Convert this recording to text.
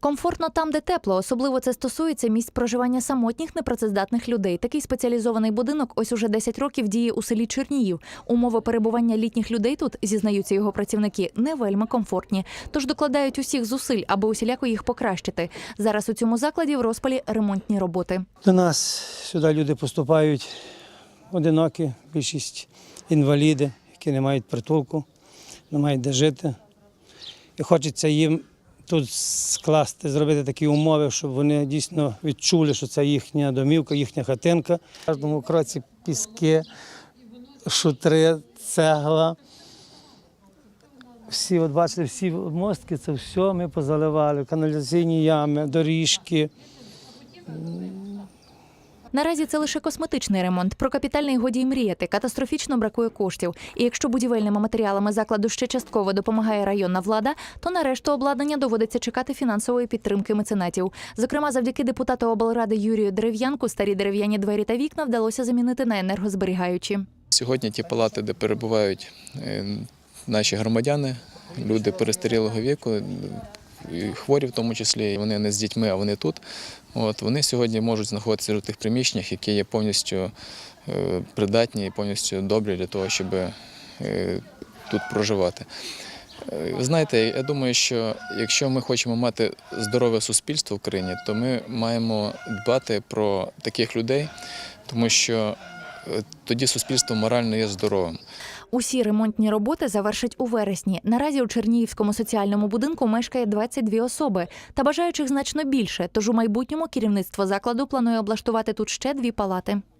Комфортно там, де тепло. Особливо це стосується місць проживання самотніх непрацездатних людей. Такий спеціалізований будинок ось уже 10 років діє у селі Черніїв. Умови перебування літніх людей тут зізнаються його працівники не вельми комфортні. Тож докладають усіх зусиль, аби усіляко їх покращити. Зараз у цьому закладі в розпалі ремонтні роботи. До нас сюди люди поступають одинокі, більшість інваліди, які не мають притулку, не мають де жити. І хочеться їм тут скласти, зробити такі умови, щоб вони дійсно відчули, що це їхня домівка, їхня хатинка. В кожному кроці піски, шутри, цегла. Всі, от бачите, всі мостки, це все ми позаливали, каналізаційні ями, доріжки. Наразі це лише косметичний ремонт. Про капітальний годі й мріяти. Катастрофічно бракує коштів. І якщо будівельними матеріалами закладу ще частково допомагає районна влада, то на решту обладнання доводиться чекати фінансової підтримки меценатів. Зокрема, завдяки депутату облради Юрію Дерев'янку старі дерев'яні двері та вікна вдалося замінити на енергозберігаючі. Сьогодні ті палати, де перебувають е, наші громадяни, люди перестарілого віку, і хворі в тому числі, вони не з дітьми, а вони тут. От, вони сьогодні можуть знаходитися в тих приміщеннях, які є повністю е, придатні і повністю добрі для того, щоб е, тут проживати. Е, Ви знаєте, я думаю, що якщо ми хочемо мати здорове суспільство в країні, то ми маємо дбати про таких людей, тому що е, тоді суспільство морально є здоровим. Усі ремонтні роботи завершать у вересні. Наразі у Чернігівському соціальному будинку мешкає 22 особи, та бажаючих значно більше. Тож у майбутньому керівництво закладу планує облаштувати тут ще дві палати.